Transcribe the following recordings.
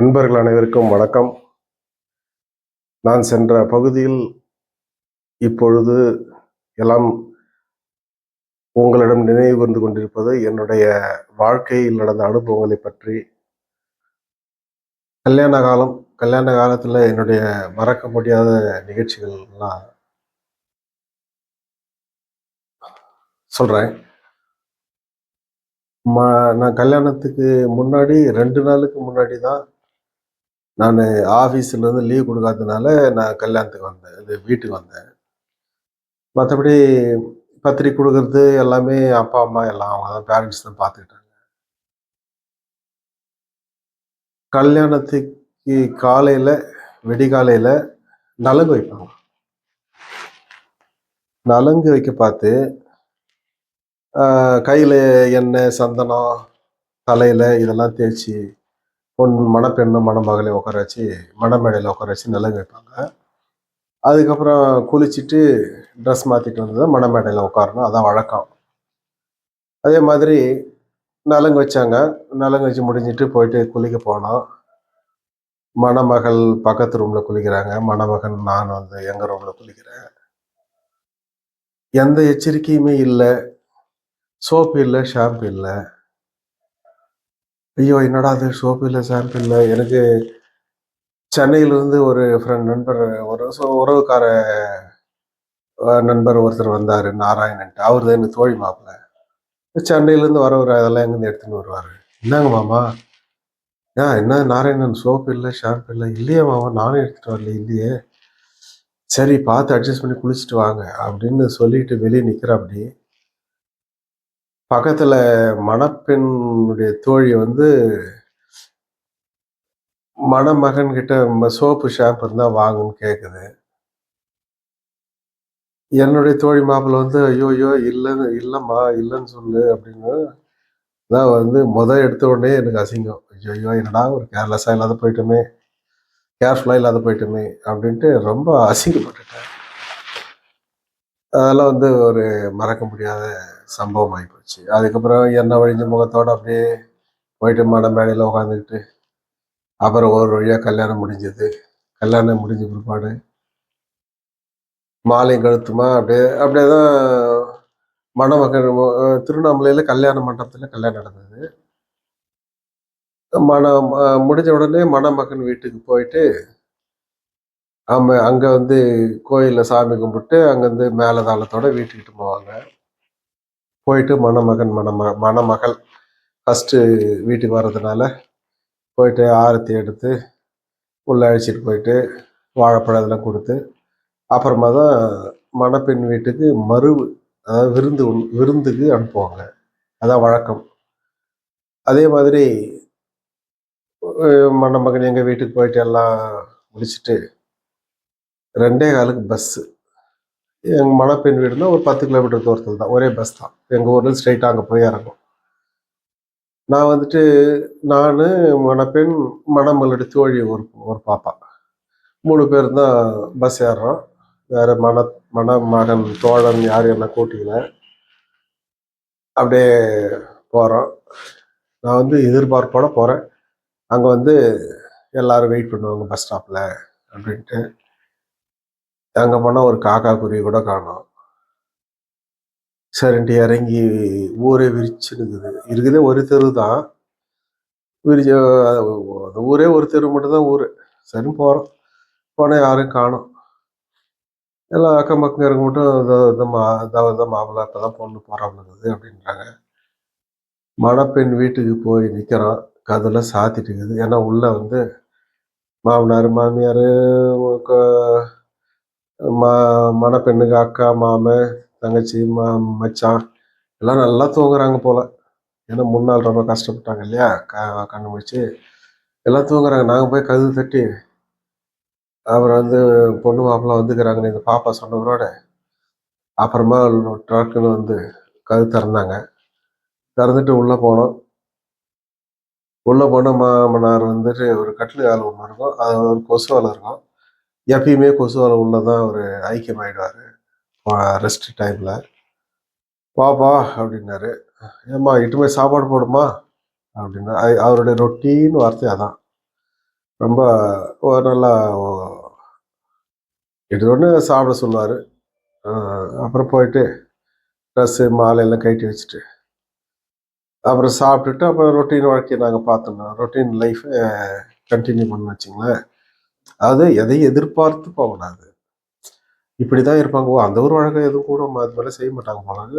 நண்பர்கள் அனைவருக்கும் வணக்கம். நான் சென்ற பகுதியில் இப்பொழுது எல்லாம் உங்களிடம் நினைவு கூர்ந்து கொண்டிருப்பது என்னுடைய வாழ்க்கையில் நடந்த அனுபவங்களை பற்றி. கல்யாண காலம் கல்யாண காலத்தில் என்னுடைய மறக்க முடியாத நிகழ்ச்சிகள்லாம் சொல்கிறேன் ம நான் கல்யாணத்துக்கு முன்னாடி ரெண்டு நாளுக்கு முன்னாடி தான் நான் ஆஃபீஸ்லேருந்து லீவ் கொடுக்காததுனால நான் கல்யாணத்துக்கு வந்தேன். இது வீட்டுக்கு வந்தேன். மற்றபடி பத்திரிக்கை கொடுக்கறது எல்லாமே அப்பா அம்மா எல்லாம் அவங்க தான் பேரண்ட்ஸ் தான் பார்த்துக்கிட்டாங்க. கல்யாணத்துக்கு காலையில் வெடிகாலையில் நலங்கு வைப்பாங்க. நலங்கு வைக்க பார்த்து கையில் எண்ணெய் சந்தனம் தலையில் இதெல்லாம் தேய்ச்சி பொன் மணப்பெண்ணும் மணமகளை உட்கார வச்சு மணமேடையில் உட்கார வச்சு நலங்கு வைப்பாங்க. அதுக்கப்புறம் குளிச்சுட்டு ட்ரெஸ் மாற்றிட்டு வந்து தான் மணமேடையில் உட்காரணும். அதான் வழக்கம். அதே மாதிரி நலங்கு வச்சாங்க. நலங்கு வச்சு முடிஞ்சிட்டு போயிட்டு குளிக்க போனோம். மணமகள் பக்கத்து ரூமில் குளிக்கிறாங்க. மணமகன் நான் வந்து எங்கள் ரூமில் குளிக்கிறேன். எந்த எச்சரிக்கையுமே இல்லை. சோப்பு இல்லை ஷாம்பு இல்லை. ஐயோ என்னடா அது சோப்பு இல்லை ஷாம்பு இல்லை. எனக்கு சென்னையிலேருந்து ஒரு ஃப்ரெண்ட் நண்பர் ஒரு உறவுக்கார நண்பர் ஒருத்தர் வந்தார் நாராயணன்ட்டு. அவர் தான் எனக்கு தோழி மாப்பிள்ள சென்னையிலேருந்து வரவர் அதெல்லாம் எங்கேருந்து எடுத்துன்னு வருவார்? என்னங்க மாமா? ஏன் என்ன நாராயணன் சோப்பு இல்லை ஷாம்பு இல்லை? இல்லையே மாமா நானும் எடுத்துகிட்டு வரல இல்லையே. சரி பார்த்து அட்ஜஸ்ட் பண்ணி குளிச்சுட்டு வாங்க அப்படின்னு சொல்லிட்டு வெளியே நிற்கிறேன் அப்படி பக்கத்தில் மணப்பெண்ணுடைய தோழி வந்து மணமகன் கிட்ட சோப்பு ஷாம்பு இருந்தால் வாங்குன்னு கேட்குது என்னுடைய தோழி மாப்பிள்ளை வந்து ஐயோ ஐயோ இல்லைன்னு இல்லைம்மா இல்லைன்னு சொல்லு அப்படின்னு தான் வந்து முதல் எடுத்த உடனே எனக்கு அசிங்கம். ஐயோ ஐயோ என்னடா ஒரு கேர்லெஸ்ஸாக இல்லாத போயிட்டோமே கேர்ஃபுல்லாக இல்லாத போயிட்டோமே அப்படின்ட்டு ரொம்ப அசிங்கப்பட்டுட்டேன். அதெல்லாம் வந்து ஒரு மறக்க முடியாத சம்பவம் ஆகி போச்சு. அதுக்கப்புறம் எண்ணெய் வழிஞ்ச முகத்தோடு அப்படியே போயிட்டு மட மேடையில் உட்காந்துக்கிட்டு அப்புறம் ஒரு வழியாக கல்யாணம் முடிஞ்சது. கல்யாணம் முடிஞ்ச பிற்பாடு மாலையும் கழுத்துமா அப்படியே அப்படியே தான் மணமகன் திருவண்ணாமலையில் கல்யாண மண்டபத்தில் கல்யாணம் நடந்தது. மணம் முடிஞ்ச உடனே மணமகன் வீட்டுக்கு போயிட்டு நம்ம அங்கே வந்து கோயிலில் சாமி கும்பிட்டு அங்கேருந்து மேலே தாளத்தோட வீட்டுக்கிட்டு போவாங்க. போயிட்டு மணமகன் மணம மணமகள் ஃபஸ்ட்டு வீட்டுக்கு வர்றதுனால போயிட்டு ஆரத்தி எடுத்து உள்ள அழைச்சிட்டு போயிட்டு வாழைப்பழம் இதெல்லாம் கொடுத்து அப்புறமா தான் மணப்பெண் வீட்டுக்கு மறு அதாவது விருந்து உண்- விருந்துக்கு அனுப்புவாங்க. அதான் வழக்கம். அதே மாதிரி மணமகன் எங்கள் வீட்டுக்கு போயிட்டு எல்லாம் முடிச்சுட்டு ரெண்டே காலுக்கு பஸ்ஸு எங்கள் மணப்பெண் வீடுனா ஒரு பத்து கிலோமீட்டர் தூரத்தில் தான். ஒரே பஸ் தான். எங்கள் ஊரில் ஸ்ட்ரைட்டாக அங்கே போய் இறங்கும். நான் வந்துட்டு நான் மணப்பெண் மணமகளுடைய தோழி ஒரு ஒரு பாப்பா. மூணு பேர் தான் பஸ் ஏறுறோம். வேறு மண மணமகன் தோழன் யார் என்ன கூட்டிக்கல. அப்படியே போகிறோம் நான் வந்து எதிர்பார்ப்போட போகிறேன் அங்கே வந்து எல்லோரும் வெயிட் பண்ணுவாங்க பஸ் ஸ்டாப்பில் அப்படின்ட்டு. அங்கே போனால் ஒரு காக்கா குருவி கூட காணும். சரின்ட்டு இறங்கி ஊரே விரிச்சுனுக்குது இருக்குதே ஒரு தெரு தான். விரிச்சு அந்த ஊரே ஒரு தெரு மட்டும்தான் ஊர். சரி போகிறோம் போனால் யாரும் காணும். எல்லாம் அக்கம் பக்கம் இறங்க மட்டும் இதோ இந்த மா இதோ மாப்பிள்ளை இப்போ தான் பொண்ணு போகிறாங்க அப்படின்றாங்க. மணப்பெண் வீட்டுக்கு போய் நிற்கிறோம் கதெல்லாம் சாத்திட்டு இருக்குது. ஏன்னா உள்ளே வந்து மாமனார் மாமியார் மா மணப்பெண்ணுக்கு அக்கா மாமன் தங்கச்சி மா மச்சான் எல்லாம் நல்லா தூங்குறாங்க போல. ஏன்னா முன்னாள் ரொம்ப கஷ்டப்பட்டாங்க இல்லையா? க கண்ணு முடிச்சு எல்லாம் தூங்குறாங்க. நாங்கள் போய் கதவு தட்டி அப்புறம் வந்து பொண்ணு மாப்பிள்ளை வந்துக்கிறாங்கன்னு இந்த பாப்பா சொன்னவரோட அப்புறமா ட்ரக்குன்னு வந்து கது திறந்தாங்க. திறந்துட்டு உள்ளே போனோம். உள்ளே போன மாமனார் வந்துட்டு ஒரு கட்டில் வேலை ஒன்று இருக்கும். அது ஒரு கொசு வேலை இருக்கும். எப்பயுமே கொசுவால் உள்ள தான் ஒரு ஐக்கியமாயிடுவார் ரெஸ்ட் டைமில் பாப்பா அப்படின்னாரு. ஏம்மா இட்டுமே சாப்பாடு போடுமா? அப்படின்னா அவருடைய ரொட்டீன் வார்த்தை அதான். ரொம்ப ஒரு நல்லா எடுத்தோடனே சாப்பிட சொல்லுவார். அப்புறம் போயிட்டு ட்ரெஸ்ஸு மாலையெல்லாம் கட்டி வச்சுட்டு அப்புறம் சாப்பிட்டுட்டு அப்புறம் ரொட்டீன் வாழ்க்கையை நாங்கள் பார்த்தோம்னா ரொட்டீன் லைஃப்பை கண்டினியூ பண்ண வச்சிங்களேன். அது எதையும் எதிர்பார்த்து போகக்கூடாது. இப்படி தான் இருப்பாங்க. ஓ அந்த ஒரு வழக்கம் எதுவும் கூட அது மேலே செய்ய மாட்டாங்க போனாங்க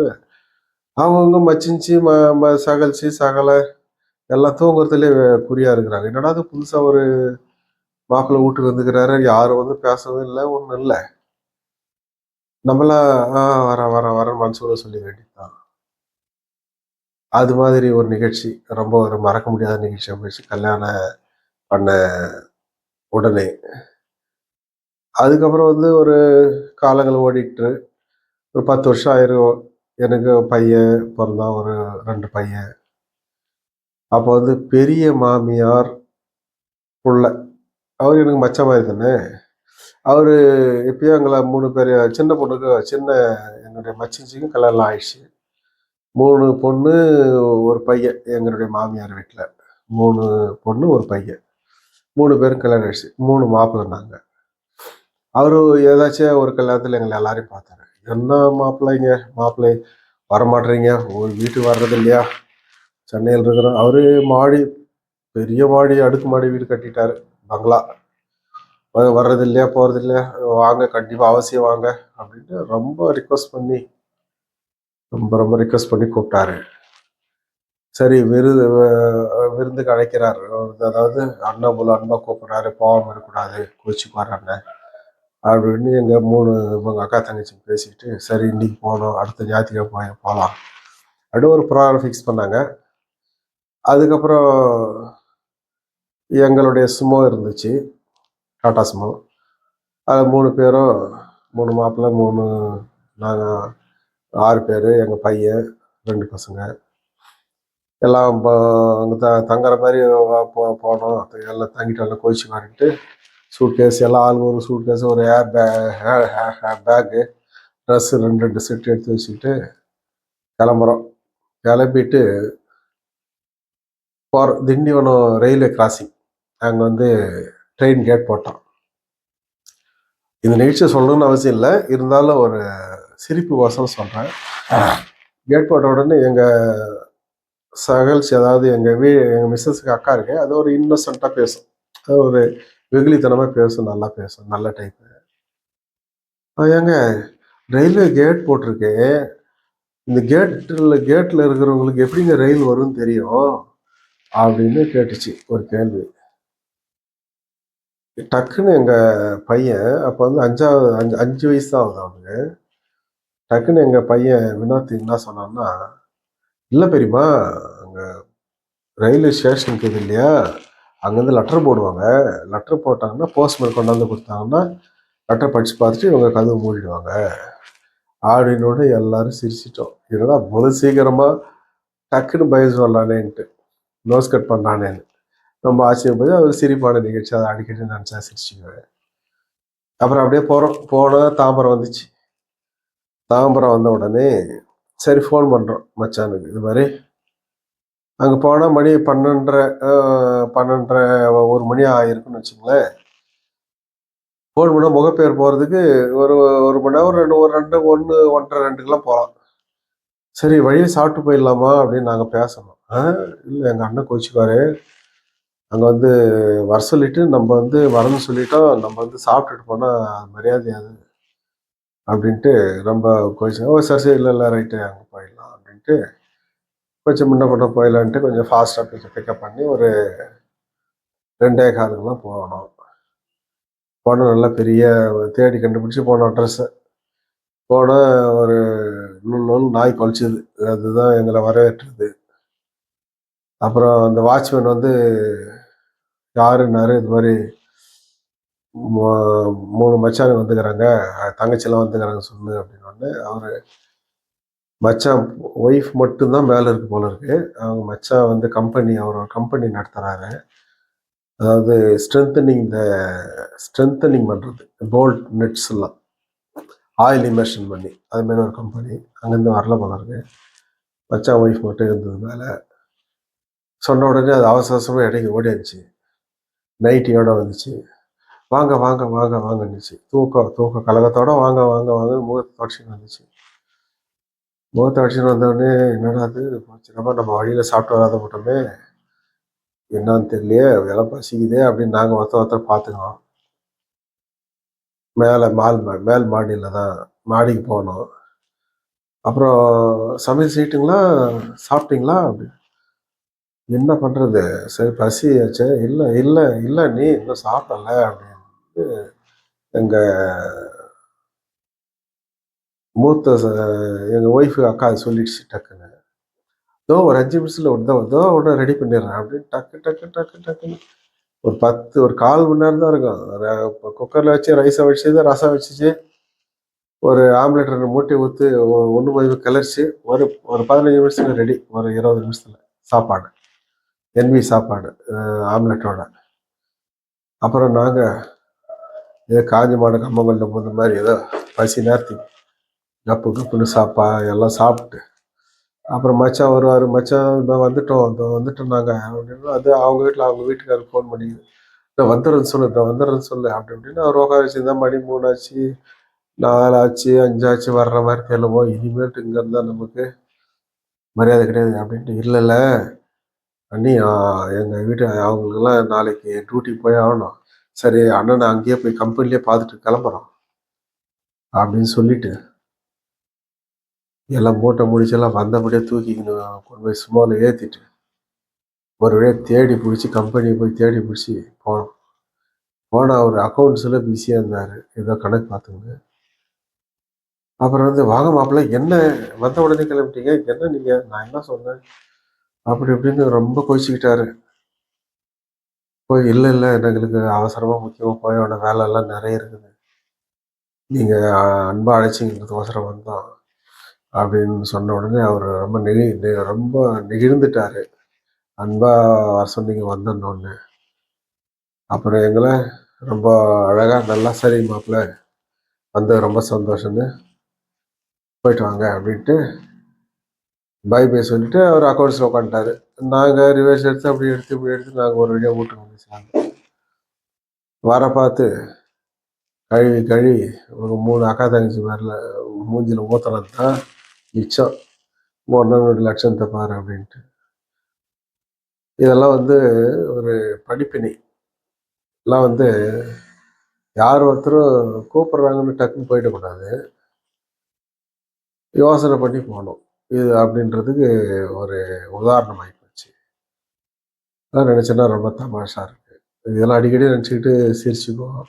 அவங்கவுங்க மச்சிஞ்சு ம ம சகலிச்சு சகலை எல்லாம் தூங்குறதுலேயே குறியாக இருக்கிறாங்க. என்னடா அது புதுசாக ஒரு மாப்பிள்ளை வீட்டுக்கு வந்துக்கிறாரு. யாரும் வந்து பேசவும் இல்லை ஒன்றும் இல்லை. நம்மளாம் ஆ வர வர வரேன் மனசோட சொல்லி வேண்டியதுதான். அது மாதிரி ஒரு நிகழ்ச்சி ரொம்ப ஒரு மறக்க முடியாத நிகழ்ச்சியாக போயிடுச்சு கல்யாணம் பண்ண உடனே. அதுக்கப்புறம் வந்து ஒரு காலங்கள் ஓடிட்டு ஒரு பத்து வருஷம் ஆயிரும். எனக்கு பையன் பிறந்தான் ஒரு ரெண்டு பையன். அப்போ வந்து பெரிய மாமியார் புள்ள அவர் எனக்கு மச்ச மாதிரி தானே? அவர் எப்பயோ எங்களை மூணு பேர் சின்ன பொண்ணுக்கு சின்ன என்னுடைய மச்சிச்சிக்கும் கல்யாணம் ஆயிடுச்சு. மூணு பொண்ணு ஒரு பையன் எங்களுடைய மாமியார் வீட்டில் மூணு பொண்ணு ஒரு பையன். மூணு பேரும் கல்யாணம் ஆயிடுச்சு. மூணு மாப்பிள்ளை நாங்கள் அவரு ஏதாச்சும் ஒரு கல்யாணத்தில் எங்களை எல்லாரையும் பார்த்தாரு. என்ன மாப்பிள்ளைங்க மாப்பிள்ளை வரமாட்டீங்க ஒரு வீட்டுக்கு வர்றது இல்லையா? சென்னையில் இருக்கிறோம் அவரு மாடி பெரிய மாடி அடுக்கு மாடி வீடு கட்டிட்டாரு. பங்களா. வர்றது இல்லையா? போகிறது இல்லையா? வாங்க கண்டிப்பாக அவசியம் வாங்க. அப்படின்ட்டு ரொம்ப ரிக்வஸ்ட் பண்ணி ரொம்ப ரொம்ப ரிக்வஸ்ட் பண்ணி கூப்பிட்டாரு. சரி விருது விருந்துக்கு அழைக்கிறார். அதாவது அண்ணா போல அன்பா கூப்பிடுறாரு பாவம் இருக்கக்கூடாது கோச்சிக்குவார் அண்ணன் அப்படின்னு எங்க மூணு இவங்க அக்கா தங்கச்சி பேசிக்கிட்டு சரி இன்னைக்கு போகணும் அடுத்த ஞாயிற்றுக்கிழமை போய் போகலாம் அப்படின்னு ஒரு ப்ரோக்ராம் ஃபிக்ஸ் பண்ணாங்க. அதுக்கப்புறம் எங்களுடைய சுமோ இருந்துச்சு டாடா சுமோ. அது மூணு பேரும் மூணு மாப்பிள்ளை மூணு நாங்கள் ஆறு பேர் எங்கள் பையன் ரெண்டு பசங்க. எல்லாம் அங்கே த தங்குற மாதிரி போ போனோம். எல்லாம் தங்கிட்டு எல்லாம் கோச்சு வாங்கிட்டு சூட் கேஸ் எல்லாம் ஆளுங்க ஒரு சூட் கேஸ் ஒரு ஹேர் பே பேக்கு ட்ரெஸ்ஸு ரெண்டு ரெண்டு செட் எடுத்து வச்சுக்கிட்டு கிளம்புறோம். கிளம்பிட்டு போகிறோம் திண்டிவனம் ரயில்வே கிராசிங் அங்கே வந்து ட்ரெயின் கேட் போட்டோம். இந்த நிகழ்ச்சியை சொல்லணும்னு அவசியம் இல்லை. இருந்தாலும் ஒரு சிரிப்பு கோசம் சொல்கிறேன் கேட் போட்ட உடனே எங்கள் சகல்ஸ் அதாவது எங்கள் வீ எங்கள் மிஸ்ஸஸுக்கு அக்கா இருக்கு அது ஒரு இன்னசென்ட்டாக பேசும். அது ஒரு வெகுளித்தனமாக பேசும் நல்லா பேசும் நல்ல டைப்பு ஏங்க ரயில்வே கேட் போட்டிருக்கு. இந்த கேட்டில் கேட்டில் இருக்கிறவங்களுக்கு எப்படிங்க ரயில் வரும்னு தெரியும்? அப்படின்னு கேட்டுச்சு ஒரு கேள்வி. டக்குன்னு எங்கள் பையன் அப்போ வந்து அஞ்சாவது அஞ்சு அஞ்சு வயசு தான் ஆகுது அவனுக்கு. டக்குன்னு எங்கள் பையன் வினாத்தி என்ன சொன்னான்னா இல்லை பெரியம்மா அங்கே ரயில்வே ஸ்டேஷன் இருக்குது இல்லையா? அங்கேருந்து லெட்டர் போடுவாங்க. லெட்டர் போட்டாங்கன்னா போஸ்ட்மேன் கொண்டாந்து கொடுத்தாங்கன்னா லெட்டர் படித்து பார்த்துட்டு இவங்க கதவு மூடிடுவாங்க. ஆடினோட எல்லாரும் சிரிச்சிட்டோம். என்னடா முதல் சீக்கிரமாக டக்குன்னு பயசு வரலானேன்ட்டு நோஸ் கட் பண்ணானேன்னு. ரொம்ப ஆச்சரியப்போது அது சிரிப்பான நிகழ்ச்சி. அதை அடிக்கடி நினச்சா சிரிச்சுக்குவேன். அப்புறம் அப்படியே போகிறோம் போனால் தாம்பரம் வந்துச்சு. தாம்பரம் வந்த உடனே சரி ஃபோன் பண்ணுறோம் மச்சானுக்கு. இது மாதிரி. அங்கே போனால் மணி பன்னெண்டரை பன்னெண்டரை ஒரு மணி ஆயிருக்குன்னு வச்சுங்களேன். ஃபோன் பண்ணால் முகப்பேர் போகிறதுக்கு ஒரு ஒரு மணி நேரம் ரெண்டு ஒரு ரெண்டு ஒன்று ஒன்றரை ரெண்டுக்கெல்லாம் போகலாம் சரி வழியில் சாப்பிட்டு போயிடலாமா அப்படின்னு நாங்கள் பேசணும். ஆ இல்லை எங்கள் அண்ணன் கோச்சிக்குவாரு. அங்கே வந்து வர சொல்லிவிட்டு நம்ம வந்து வரணும்னு சொல்லிட்டோம். நம்ம வந்து சாப்பிட்டுட்டு போனால் மரியாதையாது. அப்படின்ட்டு ரொம்ப கோச்சு ஓ சரி சரி இல்லை இல்லை ரைட்டு அங்கே போயிடலாம் அப்படின்ட்டு கொஞ்சம் முன்ன பண்ண போயிடலான்ட்டு கொஞ்சம் ஃபாஸ்ட்டாக பிக்கப் பிக்கப் பண்ணி ஒரு ரெண்டே காலுக்குலாம் போனோம். போனால் நல்லா பெரிய தேடி கண்டுபிடிச்சி போனோம் அட்ரஸை போனால் ஒரு நூல் நூல் நாய் கொலைச்சிது அதுதான் எங்களை வரவேற்றுது. அப்புறம் அந்த வாட்ச்மேன் வந்து யாருன்னாரு இது மாதிரி மூணு மச்சான் வந்துக்கிறாங்க. தங்கச்சிலாம் வந்துக்கிறாங்க சொல்லு அப்படின்னு அவர் மச்சான் ஒய்ஃப் மட்டும்தான் மேலே இருக்கு போல இருக்கு. அவங்க மச்சான் வந்து கம்பெனி அவர் ஒரு கம்பெனி நடத்துகிறாரு அதாவது ஸ்ட்ரென்தனிங் த ஸ்ட்ரென்தனிங் பண்ணுறது போல்ட் நெட்ஸ் எல்லாம். ஆயில் இமர்ஷன் பண்ணி. அது மாதிரி ஒரு கம்பெனி அங்கேருந்து வரல போல இருக்கு. மச்சான் ஒய்ஃப் மட்டும் இருந்தது மேலே. சொன்ன உடனே அது அவசர அவசரமாக இடைக்கு ஓடியாச்சு நைட்டியோட வந்துச்சு. வாங்க வாங்க வாங்க வாங்கன்னுச்சு தூக்கம் தூக்கம் கலகத்தோட வாங்க வாங்க வாங்க முகத்தை தொடச்சின்னு வந்துச்சு முகத்தை அடிச்சுன்னு வந்தோடனே என்னடா அது நம்ம வழியில் சாப்பிட்டு வராத போட்டோமே. என்னன்னு தெரியலையே. இதெல்லாம் பசிக்குதே அப்படின்னு நாங்கள் ஒருத்தர் ஒருத்தர் பார்த்துக்கோம் மேலே மால் மா- மேல் மாடியில் தான் மாடிக்கு போனோம். அப்புறம் சமையல் செய்யிட்டுங்களா? சாப்பிட்டீங்களா? அப்படி. என்ன பண்ணுறது சரி பசி ஆச்சு. இல்லை இல்லை இல்லை நீ இன்னும் சாப்பிடல அப்படின்னு. எங்கள் மூத்த எங்கள் ஒய்ஃபு அக்கா சொல்லிடுச்சு டக்குன்னு. இதோ ஒரு அஞ்சு நிமிஷத்தில் இதோ இதோ உடனே ரெடி பண்ணிடுறேன் அப்படின்னு டக்கு டக்கு டக்கு டக்குன்னு. ஒரு பத்து ஒரு கால் மணி நேரம் தான் இருக்கும். குக்கரில் வச்சு ரைஸை வச்சுது ரசம் வச்சுச்சு ஒரு ஆம்லேட் ரெண்டு மூட்டை ஊற்றி ஒன்று பதிவு கிளறிச்சு ஒரு ஒரு பதினஞ்சு நிமிஷத்துல ரெடி ஒரு இருபது நிமிஷத்தில் சாப்பாடு. என்வி சாப்பாடு ஆம்லெட்டோட அப்புறம் நாங்கள் ஏதோ காஞ்சி மாடு கம்மங்கல்ல போகிற மாதிரி ஏதோ பசி நேர்த்தி கப்பு கப்புன்னு சாப்பா எல்லாம் சாப்பிட்டு. அப்புறம் மச்சான் வருவார் மச்சான் இப்போ வந்துட்டோம் இதோ வந்துட்டோம் நாங்கள் அப்படின்னா அது அவங்க வீட்டில் அவங்க வீட்டுக்காரருக்கு ஃபோன் பண்ணி இதோ வந்துடுறேன்னு சொல்லு இதோ வந்துடுறேன்னு சொல்லு. அப்படி அப்படின்னு அவர் உட்கார வச்சுருந்தா மணி மூணாச்சு நாலாச்சு அஞ்சாச்சு வர்ற மாதிரி தெரியலவோ இனிமேட்டு இங்கே இருந்தால் நமக்கு மரியாதை கிடையாது. அப்படின்ட்டு இல்லைல்ல அண்ணி எங்கள் வீட்டு அவங்களுக்கெல்லாம் நாளைக்கு டியூட்டி போய் ஆகணும். சரி அண்ணனை அங்கேயே போய் கம்பெனிலே பார்த்துட்டு கிளம்புறோம் அப்படின்னு சொல்லிட்டு எல்லாம் மூட்டை முடிச்செல்லாம் வந்தபடியே தூக்கிக்கின்னு கொண்டு போய் சும்மாவில் ஏற்றிட்டு ஒரு வழியாக தேடி பிடிச்சி கம்பெனி போய் தேடி பிடிச்சி போனோம். போனால் அவர் அக்கௌண்ட்ஸில் பிஸியாக இருந்தார். ஏதோ கணக்கு பார்த்துங்க அப்புறம் வந்து வாங்க மாப்பிள்ளை என்ன வந்த உடனே கிளம்பிட்டீங்க? என்ன நீங்கள் நான் என்ன சொன்னேன்? அப்படி இப்படின்னு ரொம்ப கோச்சிக்கிட்டாரு. போய் இல்லை இல்லை. எங்களுக்கு அவசரமாக முக்கியமாக போய் போயோட வேலையெல்லாம் நிறைய இருக்குது. நீங்கள் அன்பாக அழைச்சிங்கிறதுக்கோசரம் வந்தோம் அப்படின்னு சொன்ன உடனே அவர் ரொம்ப நெகி ரொம்ப நெகிழ்ந்துட்டார். அன்பாக வர சொன்னீங்க வந்தோன்னு அப்புறம் எங்களை ரொம்ப அழகாக நல்லா சரி மாப்பிள்ள வந்தது ரொம்ப சந்தோஷம்னு போயிட்டு வாங்க அப்படின்ட்டு பை பை சொல்லிட்டு அவர் அக்கௌண்ட்ஸில் உட்காந்துட்டாரு. நாங்கள் ரிவர்ஸ் எடுத்து அப்படி எடுத்து இப்படி எடுத்து நாங்கள் ஒரு வழியாக வீட்டுக்கு வந்து சேர்ந்தோம். வர பார்த்து கழுவி கழுவி ஒரு மூணு அக்கா தங்கச்சி வரல மூஞ்சியில் ஊற்றுறது தான் மிச்சம். ஒன்று ரெண்டு லட்சத்தை அப்படின்ட்டு. இதெல்லாம் வந்து ஒரு படிப்பினை. எல்லாம் வந்து யார் ஒருத்தரும் கூப்பிட்றாங்கன்னு டக்குன்னு போயிடக்கூடாது யோசனை பண்ணி போகணும். இது அப்படின்றதுக்கு ஒரு உதாரணம் அதான் நினச்சேன்னா ரொம்ப தமாஷாக இருக்குது இதெல்லாம் அடிக்கடி நினச்சிக்கிட்டு சிரிச்சுக்குவோம்.